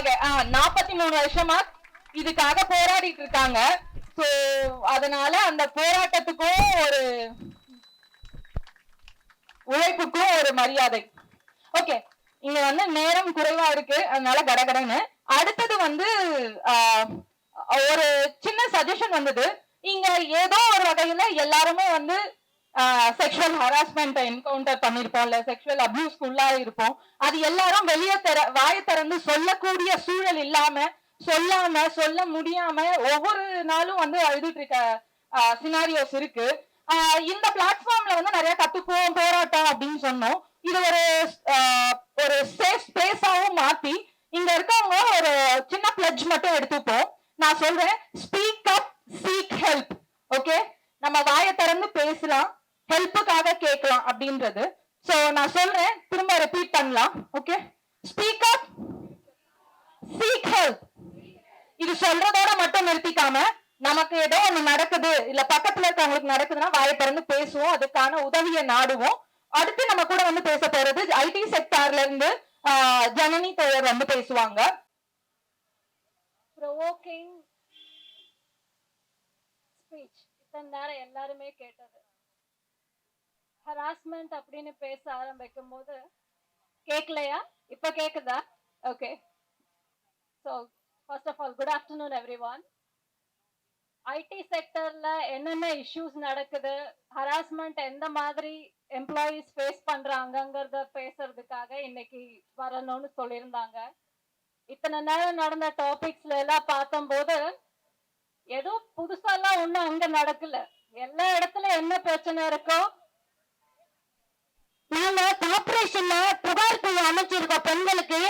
இதுக்காக நாற்பத்தி மூணு வருஷமா இதுக்காக போராடிட்டு இருக்காங்க. சோ அதனால அந்த போராட்டத்துக்கும் ஒரு உழைப்புக்கும் ஒரு மரியாதை. ஓகே இங்க வந்து நேரம் குறைவா இருக்கு. அதனால கடகடன்னு. அடுத்தது வந்து ஆஹ், ஒரு சின்ன சஜஷன் வந்தது. இங்க ஏதோ ஒரு வகையில எல்லாருமே வந்து செக்ஷுவல் ஹராஸ்மெண்ட் என்கவுண்டர் பண்ணிருப்போம் இல்ல செக்ஷுவல் அபியூஸ் உள்ளா இருப்போம். அது எல்லாரும் வெளியே தர வாயை திறந்து சொல்லக்கூடிய சூழல் இல்லாம சொல்லாம சொல்ல முடியாம ஒவ்வொரு நாளும் வந்து அழுதுட்டு இருக்க சினாரியோஸ் இருக்கு. இந்த பிளாட்ஃபார்ம்ல வந்து நிறைய கத்துக்குவோம் போராட்டம் அப்படின்னு சொன்னோம். இது ஒரு ஒரு சேஃப் ஸ்பேஸாவும் மாத்தி இங்க இருக்கவங்க ஒரு சின்ன பிளட்ஜ் மட்டும் எடுத்துப்போம். நான் சொல்றேன் speak up seek help okay நம்ம வாயை திறந்து பேசலாம். ஹெல்ப்புக்காக கேட்கலாம் அப்படின்றது. சோ நான் சொல்றேன் திரும்ப ரிப்பீட் பண்ணலாம் okay speak up seek help இது சொல்றதோட மட்டும் நிறுத்திக்காம நமக்கு ஏதோ ஒண்ணு நடக்குது இல்ல பக்கத்துல இருக்கவங்களுக்கு நடக்குதுன்னா வாயை பிறந்து பேசுவோம் அதுக்கான உதவியை நாடுவோம். அடுத்து நம்ம கூட வந்து பேச போறது ஐடி செக்டார்ல இருந்து ஜனனி தோழர் வந்து பேசுவாங்க. ப்ரொவோக்கிங் ஸ்பீச் இத்தனை நேரம் எல்லாருமே கேட்டது. ஹராஸ்மெண்ட் அப்படின்னு பேச ஆரம்பிக்கும் போது கேட்கலையா இப்ப கேக்குதா? Okay so first of all good afternoon everyone IT செக்டர்ல என்னென்ன இஷ்யூஸ் நடக்குது? ஹராஸ்மெண்ட் எந்த மாதிரி எம்ப்ளாயீஸ் ஃபேஸ் பண்றாங்கங்கிறத பேசுறதுக்காக இன்னைக்கு வரணும்னு சொல்லியிருந்தாங்க. இத்தனை நேரம் நடந்த டாபிக்ஸ்ல எல்லாம் பார்த்தம்போது ஏதோ புதுசாலாம் ஒன்றும் அங்க நடக்கல. எல்லா இடத்துல என்ன பிரச்சனை இருக்கோ நாங்க கார்பரேஷன்ல புகார் குழு அமைச்சிருக்கோம். பெண்களுக்கு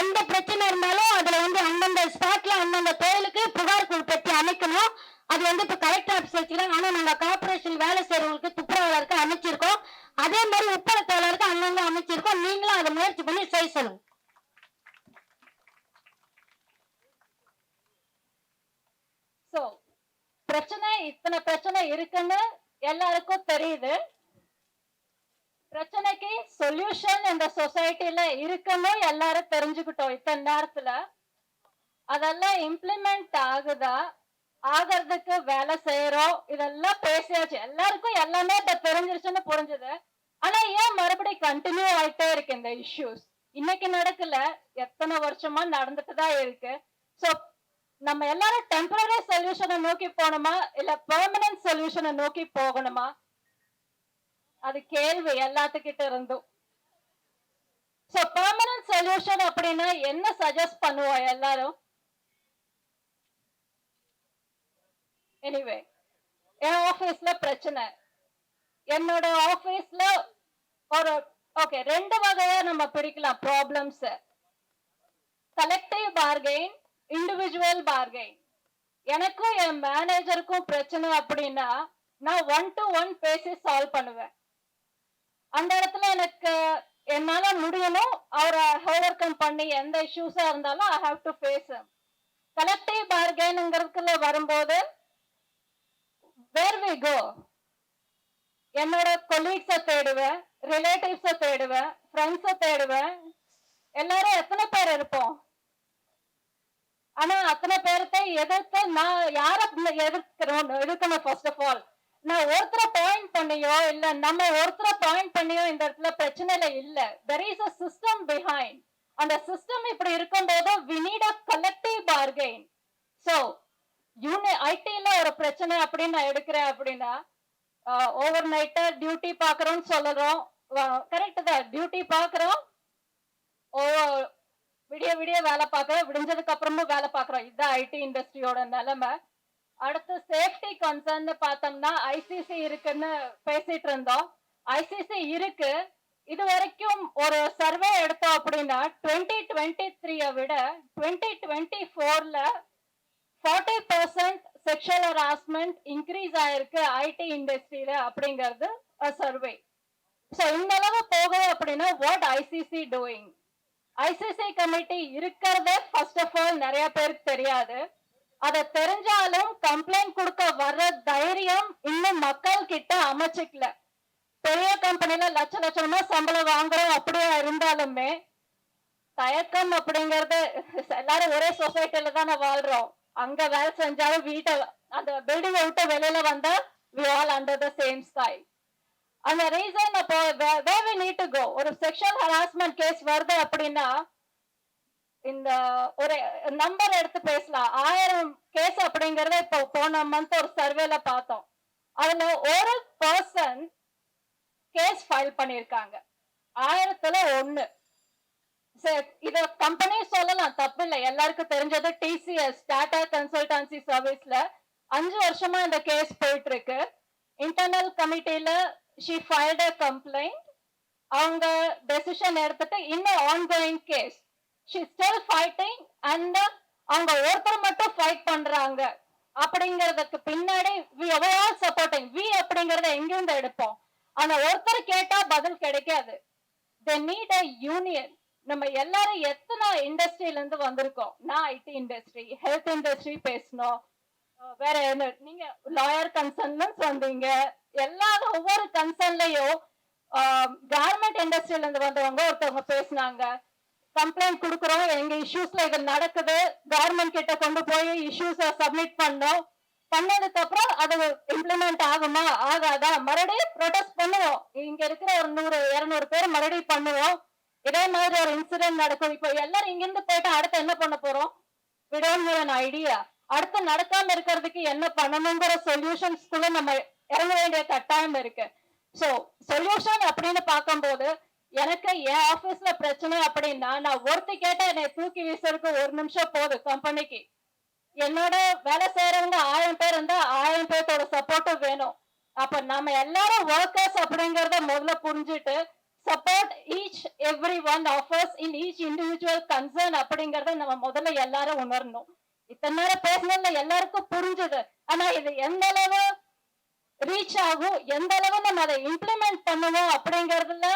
எந்த பிரச்சனை இருந்தாலும் அதுல வந்து அந்தந்த ஸ்பாட்ல அந்தந்த தொழிலுக்கு புகார் குழு பற்றி அமைக்கணும். அது வந்து இப்ப கலெக்டர் ஆபீஸ் வச்சுக்கிறாங்க ஆனா நாங்க கார்பரேஷன் வேலை செய்யறவங்களுக்கு துப்புரவாளருக்கு அமைச்சிருக்கோம். அதே மாதிரி உப்பள அங்கங்க அமைச்சிருக்கோம். நீங்களும் அதை முயற்சி பண்ணி செய்ய சொல்லுங்க பிரச்சனை இத்தனை பிரச்சனை இருக்குன்னு எல்லாருக்கும் தெரியுது. பிரச்சனைக்கு சொல்யூஷன் இந்த சொசைட்டில இருக்குன்னு எல்லாரும் தெரிஞ்சுக்கிட்டோம் இத்தனை நேரத்துல. அதெல்லாம் இம்ப்ளிமெண்ட் ஆகுதா? ஆகிறதுக்கு வேலை செய்யறோம். இதெல்லாம் பேசியாச்சு. எல்லாருக்கும் எல்லாமே இப்ப தெரிஞ்சிருச்சுன்னு புரிஞ்சுது. ஆனா ஏன் மறுபடியும் கண்டினியூ ஆயிட்டே இருக்கு இந்த இஷ்யூஸ் இன்னைக்கு நடக்கல. எத்தனை வருஷமா நடந்துட்டு தான் இருக்கு. சோ நம்ம எல்லாரும் டெம்பரரி சொல்யூஷனை நோக்கி போகணுமா? இல்ல பெர்மனன்ட் சொல்யூஷனை நோக்கி போகணுமா? அது கேள்வி எல்லாத்துக்கிட்ட இருந்தும். சோ பெர்மனன்ட் சொல்யூஷன் அப்படின்னா என்ன சஜஸ்ட் பண்ணுவோம் எல்லாரும்? எனிவே என் ஆபீஸ்ல பிரச்சனை. என்னோட ஆபீஸ்ல ஒரு ஓகே ரெண்டு வகையா நம்ம பிரிக்கலாம் problems collective bargain individual bargain எனக்கும் என் மேனேஜருக்கும் பிரச்சனை அப்படின்னா நான் ஒன் டு ஒன் பேசி சால்வ் பண்ணுவேன். அந்த இடத்துல எனக்கு என்னால முடியணும். அவரை ஓவர் கம் பண்ணி எந்த இஷ்யூஸா இருந்தாலும் I have to face collective பார்கெயின்ங்கிறதுக்குள்ள வரும்போது வேர் வி கோ என்னோட கொலீக்ஸை தேடுவேன் ரிலேட்டிவ்ஸை தேடுவேன் ஃப்ரெண்ட்ஸை தேடுவேன். எல்லாரும் எத்தனை பேர் இருப்போம்? ஆனா அத்தனை பேர்த்த எதிர்த்து நான் யார எதிர்க்கிறோம் எதிர்க்கணும் ஃபர்ஸ்ட் ஆஃப் ஆல் நான் ஒருத்தரை பாயிண்ட் பண்ணியோ இல்ல நம்ம ஒருத்தரை பாயிண்ட் பண்ணியோ இந்த இடத்துல பிரச்சனையில இல்ல. There is a system behind அந்த சிஸ்டம் இப்படி இருக்கும்போது we need a collective bargain so யூனி ஐடில ஒரு பிரச்சனை அப்படின்னு நான் எடுக்கிறேன் அப்படின்னா ஓவர் நைட்டா டியூட்டி பாக்குறோம்னு சொல்லுறோம். கரெக்ட் தான். டியூட்டி பாக்குறோம் ஓ விடிய விடிய வேலை பார்க்குறோம். விடிஞ்சதுக்கு அப்புறமும் வேலை பார்க்குறோம். இதுதான் ஐடி இண்டஸ்ட்ரியோட நிலைமை. அடுத்து சேஃப்டி கன்சர்ன் பார்த்தோம்னா ஐசிசி இருக்குன்னு பேசிட்டு இருந்தோம். ஐசிசி இருக்கு. இது வரைக்கும் ஒரு சர்வே எடுத்தோம் அப்படின்னா டுவெண்ட்டி டுவெண்ட்டி த்ரீயை விட டுவெண்ட்டி டுவெண்ட்டி ஃபோர்ல forty percent sexual harassment increase ஆயிருக்கு ஐடி இண்டஸ்ட்ரியில அப்படிங்கிறது சர்வே ஸோ இந்த அளவு போகுது அப்படின்னா what ICC doing ICC committee இருக்கிறதே ஃபர்ஸ்ட் ஆஃப் ஆல் நிறைய பேருக்கு தெரியாது. அதை தெரிஞ்சாலும் கம்ப்ளைண்ட் கொடுக்க வர்ற தைரியம் இன்னும் மக்கள் கிட்ட அமைச்சிக்கல. பெரிய கம்பெனில லட்ச லட்சமா சம்பளம் வாங்குறோம் அப்படியே இருந்தாலுமே தயக்கம் அப்படிங்கறது எல்லாரும் ஒரே சொசைட்டில தானே வாழ்றோம். அங்க வேலை செஞ்சாலும் வீட்டை அந்த பில்டிங் விட்டு வெளியில வந்தா we all under the same sky அந்த ரீசன் அப்போ way we need to go ஒரு செக்ஷுவல் ஹராஸ்மெண்ட் கேஸ் வருது அப்படின்னா இந்த ஒரு நம்பர் எடுத்து பேசலாம். ஆயிரம் கேஸ் அப்படிங்கறத இப்போ போன மந்த் ஒரு சர்வேல பார்த்தோம். அதுல ஒரு பர்சன் கேஸ் ஃபைல் பண்ணிருக்காங்க ஆயிரத்துல ஒண்ணு. சரி இத கம்பெனி சொல்லலாம் தப்பு இல்ல. எல்லாருக்கும் தெரிஞ்சது டிசிஎஸ் டாடா கன்சல்டன்சி சர்வீஸ்ல அஞ்சு வருஷமா இந்த கேஸ் போயிட்டு இருக்கு இன்டர்னல் கமிட்டில ஷி ஃபைல்ட் கம்ப்ளைண்ட் அவங்க டெசிஷன் எடுத்துட்டு இன்னும் ongoing case she still fighting and அவங்க ஒருத்தர் மட்டும் ஃபைட் பண்றாங்க. அப்படிங்கறதுக்கு பின்னாடி வி ஆல் சப்போர்ட்டிங் வி அப்படிங்கறத எங்கிருந்து எடுப்போம்? ஆனா ஒருத்தர் கேட்டா பதில் கிடைக்காது. தே நீட் அ யூனியன் நம்ம எல்லாரும் எத்தனை இண்டஸ்ட்ரியில இருந்து வந்திருக்கோம்? நான் ஐடி இண்டஸ்ட்ரி ஹெல்த் இண்டஸ்ட்ரி பேசணும் வேற என்ன? நீங்க லாயர் கன்சர்ன் சொன்னீங்க. எல்லா ஒவ்வொரு கன்சர்ன்லயும் கார்மெண்ட் இண்டஸ்ட்ரியில இருந்து வந்தவங்க ஒருத்தவங்க பேசினாங்க. கம்ப்ளைண்ட் கொடுக்குறோம். எங்க இஷ்யூஸ்ல இது நடக்குது. கவர்மெண்ட் கிட்ட கொண்டு போய் இஷ்யூஸ சப்மிட் பண்ணோம். பண்ணதுக்கு அப்புறம் அது இம்ப்ளிமெண்ட் ஆகுமா? ஆகாதா? மறுபடியும் ப்ரொடெஸ்ட் பண்ணுவோம். இங்க இருக்கிற ஒரு நூறு இருநூறு பேர் மறுபடியும் பண்ணுவோம். இதே மாதிரி ஒரு இன்சிடென்ட் நடக்கும் இப்போ எல்லாரும் இங்கிருந்து போயிட்டு அடுத்து என்ன பண்ண போறோம்? விடோன்னு ஐடியா அடுத்து நடக்காம இருக்கிறதுக்கு என்ன பண்ணணுங்கிற சொல்யூஷன்ஸ்குள்ள நம்ம இறங்க வேண்டிய கட்டாயம் இருக்கு. சோ சொல்யூஷன் அப்படின்னு பார்க்கும்போது எனக்கு என் ஆபீஸ்ல பிரச்சனை அப்படின்னா நான் ஒருத்தி கேட்டா என்னை தூக்கி வீசுறதுக்கு ஒரு நிமிஷம் போதும் கம்பெனிக்கு என்னோட வேலை செய்யறவங்க ஆயிரம் பேர் இருந்தா ஆயிரம் பேர்த்தோட சப்போர்ட்டும் வேணும். அப்ப நம்ம எல்லாரும் ஒர்க்கர்ஸ் அப்படிங்கறத முதல்ல புரிஞ்சுட்டு support each everyone offers in each individual concern அப்படிங்கறத நம்ம முதல்ல எல்லாரும் உணரணும். இத்தனை நேரம் பேசினதுல எல்லாருக்கும் புரிஞ்சுது. ஆனா இது எந்த அளவு ரீச் ஆகும் எந்த அளவு நம்ம அதை இம்ப்ளிமெண்ட் பண்ணுவோம் அப்படிங்கறதுல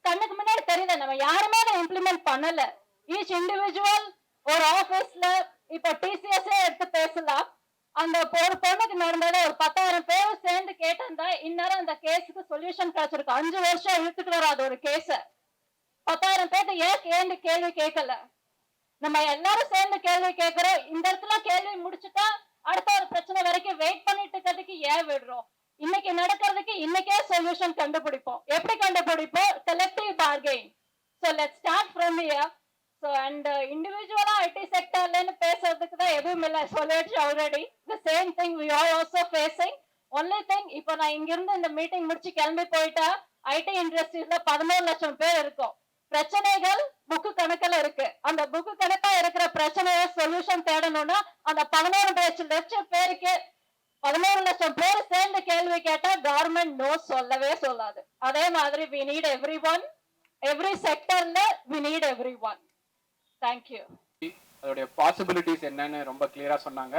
கண்ணுக்கு முன்னாடி தெரியல நம்ம? யாருமே அதை இம்ப்ளிமெண்ட் பண்ணல. ஈச் இண்டிவிஜுவல் ஒரு ஆபீஸ்ல இப்ப டிசிஎஸ் எடுத்து பேசலாம். அந்த ஒரு பொண்ணுக்கு நடந்தது ஒரு பத்தாயிரம் பேர் சேர்ந்து கேட்டிருந்தா இந்நேரம் அந்த கேஸுக்கு சொல்யூஷன் கிடைச்சிருக்கும் அஞ்சு வருஷம் இழுத்துட்டு வராது ஒரு கேஸ. பத்தாயிரம் பேர்ட்ட ஏன் கேள்வி கேள்வி கேட்கல? நம்ம எல்லாரும் சேர்ந்து கேள்வி கேட்கிறோம். இந்த இடத்துல கேள்வி முடிச்சுட்டா அடுத்த ஒரு பிரச்சனை வரைக்கும் வெயிட் பண்ணிட்டு இருக்கிறதுக்கு ஏன் விடுறோம்? இன்னைக்கு நடக்கிறதுக்கு இன்னைக்கே சொல்யூஷன் கண்டுபிடிப்போம். எப்படி கண்டுபிடிப்போம்? Selective bargain so let start from year so and இண்டிவிஜுவலா IT செக்டர்லன்னு பேசுறதுக்கு தான் எதுவும் இல்லை. சொல்லிடுச்சு already the same thing we are also facing only thing இப்போ நான் இங்கிருந்து இந்த மீட்டிங் முடிச்சு கிளம்பி போயிட்டா ஐடி இண்டஸ்ட்ரீஸ்ல பதினோரு லட்சம் பேர் இருக்கும். பிரச்சனைகள் புக்கு கணக்கில் இருக்கு. அந்த புக்கு கணக்கா இருக்கிற பிரச்சனைய சொல்யூஷன் தேடணும்னா அந்த பதினோரு லட்சம் லட்சம் பேருக்கு பதினோரு லட்சம் பேர் சேர்ந்து கேள்வி கேட்டா கவர்மெண்ட் நோ சொல்லவே சொல்லாது. அதே மாதிரி we need every one every செக்டர்ல we need everyone thank you அதோடைய பாசிபிலிட்டிஸ் என்னன்னு ரொம்ப கிளியரா சொன்னாங்க.